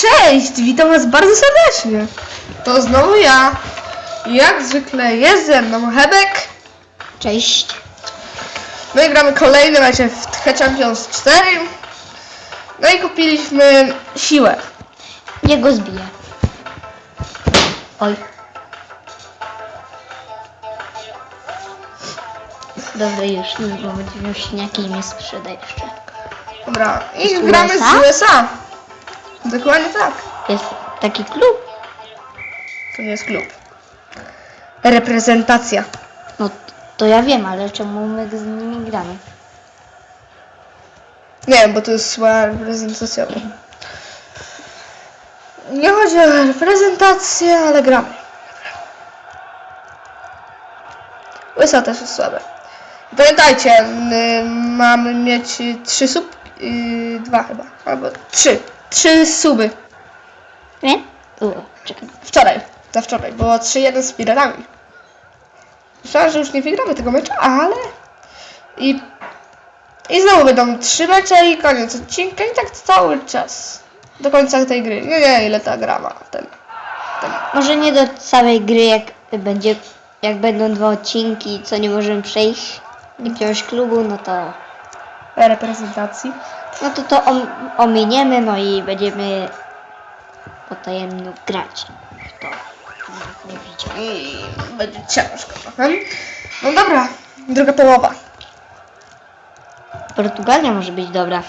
Cześć, witam was bardzo serdecznie. To znowu ja. Jak zwykle jest ze mną Hebek. Cześć. No i gramy kolejny mecie w The Champions 4. No i kupiliśmy siłę. Nie go zbiję. Oj. Dobra, już nie bo będzie miał śniaki i mnie sprzeda jeszcze. Dobra, i Z gramy USA? z USA. Dokładnie tak. Jest taki klub? To nie jest klub. Reprezentacja. No to ja wiem, ale czemu my z nimi gramy? Nie bo to jest słowa reprezentacja. Nie chodzi o reprezentację, ale gramy. Łysa też jest słabe. Pamiętajcie, y, mamy mieć trzy sub... y, dwa chyba, albo trzy. Trzy suby. Nie? U, czekaj. Wczoraj, za wczoraj. Było 3-1 z piratami. Myślałam, że już nie wygramy tego meczu, ale... I... I znowu będą trzy mecze i koniec odcinka i tak cały czas. Do końca tej gry. Nie wiem ile ta gra ma. Ten, ten. Może nie do całej gry, jak będzie, jak będą dwa odcinki, co nie możemy przejść jakiegoś klubu, no to reprezentacji. No to to om, ominiemy, no i będziemy potajemno grać. To nie widziałem. I będzie ciężko trochę. No dobra, druga połowa. Portugalia może być dobra.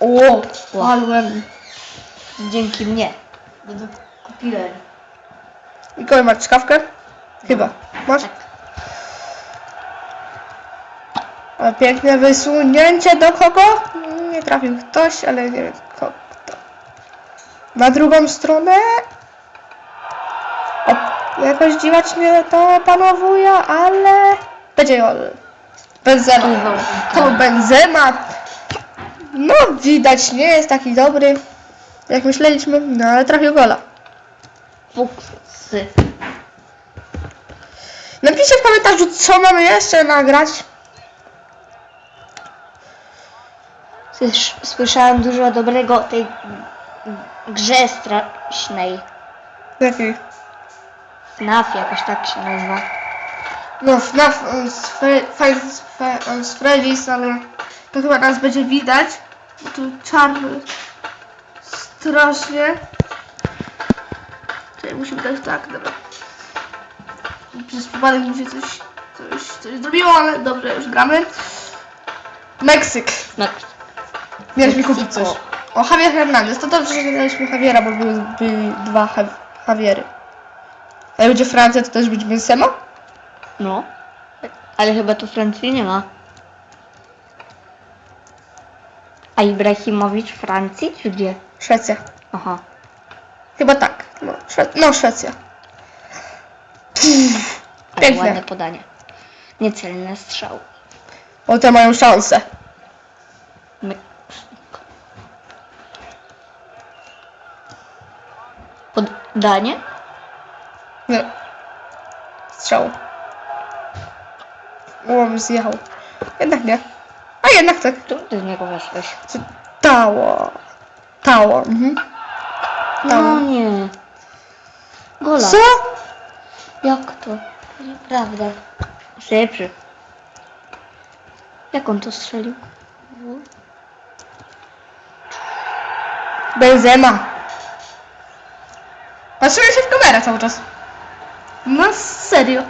O, Wow. padłem. Dzięki mnie. Będę kupiłem. Mikołaj, masz czkawkę? Chyba. Masz? Tak. A piękne wysunięcie do kogo? Nie trafił ktoś, ale nie wiem kto. Na drugą stronę. O, jakoś dziwać mnie to opanowuje, ale będzie gol. Benzema. To Benzema. No widać, nie jest taki dobry, jak myśleliśmy, no ale trafił gola. Fuksy. Napiszcie w komentarzu, co mamy jeszcze nagrać. Słyszałem dużo dobrego o tej grze strasznej. Jakiej? FNAF jakoś tak się nazywa. No, FNAF Freddy's, ale to chyba nas będzie widać. Bo tu czarny strasznie. Czyli musimy dać tak, dobra. Przez przypadek mi się coś, coś, coś zrobiło, ale dobrze, już gramy. Meksyk. No, Mieliśmy kupić coś. O, Javier Hernandez. To dobrze, że daliśmy Javiera, bo były, dwa Jav- Javiery. A jak będzie Francja, to też będzie Benzema? no. Ale chyba tu Francji nie ma. A Ibrahimowicz w Francji czy gdzie? Szwecja. Aha. Chyba tak. No, Szwe- no Szwecja. Piękne. ładne podanie. Niecelny strzał. O, te mają szansę. Podanie? Nie. Strzał. O, zjechał. Jednak nie. A jednak tak. Tu ty z niego weszłeś. Tało. Tało. Mhm. No nie. Gola. Co? Jak to? Nieprawda. Szybszy. Jak on to strzelił? Benzema. Patrzymy się w kamerę cały czas. No serio.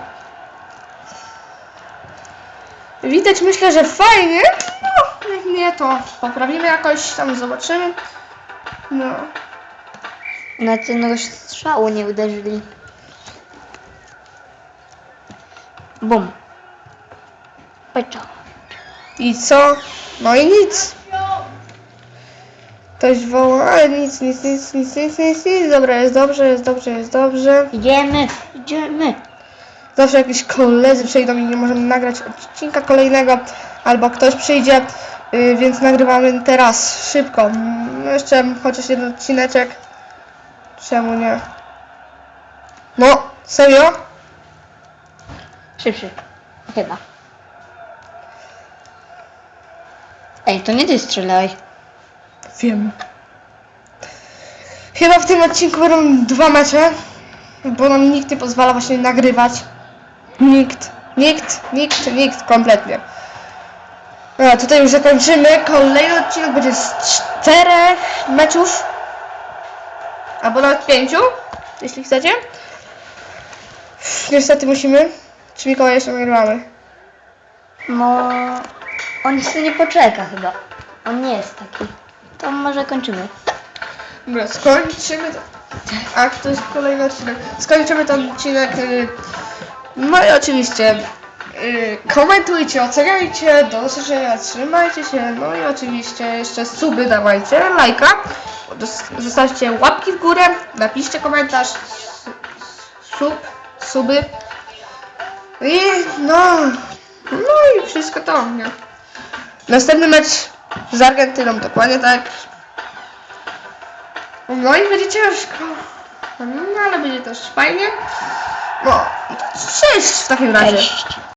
Widać myślę, że fajnie. No, jak nie, to poprawimy jakoś, tam zobaczymy. No. Na jednego strzału nie uderzyli. Bum. Peczo. I co? No i nic. Ktoś woła, ale nic, nic, nic, nic, nic, nic, nic. Dobra, jest dobrze, jest dobrze, jest dobrze. Idziemy, idziemy. Zawsze jakieś koledzy przyjdą i nie możemy nagrać odcinka kolejnego, albo ktoś przyjdzie, yy, więc nagrywamy teraz, szybko. Mm, Jeszcze chociaż jeden odcineczek. Czemu nie? No, serio? Szybszy. Chyba. Ej, to nie ty strzelałeś. Wiem. Chyba w tym odcinku będą dwa mecze, bo nam nikt nie pozwala właśnie nagrywać. Nikt, nikt, nikt, nikt, kompletnie. A tutaj już zakończymy. Kolejny odcinek będzie z czterech meczów. Albo nawet pięciu, jeśli chcecie. Niestety musimy. Czy Mikołaj jeszcze nagrywamy? No, on jeszcze nie poczeka chyba. On nie jest taki. To może kończymy. Dobra, skończymy to. A to jest kolejny odcinek. Skończymy ten odcinek. y, No i oczywiście y, komentujcie, oceniajcie, do usłyszenia, trzymajcie się. No i oczywiście jeszcze suby dawajcie, lajka. Dos- Zostawcie łapki w górę, napiszcie komentarz, su- sub, suby. I no, no i wszystko to. Nie? Następny mecz z Argentyną, dokładnie tak. No i będzie ciężko. No ale będzie też fajnie. No, cześć w takim razie. Cześć.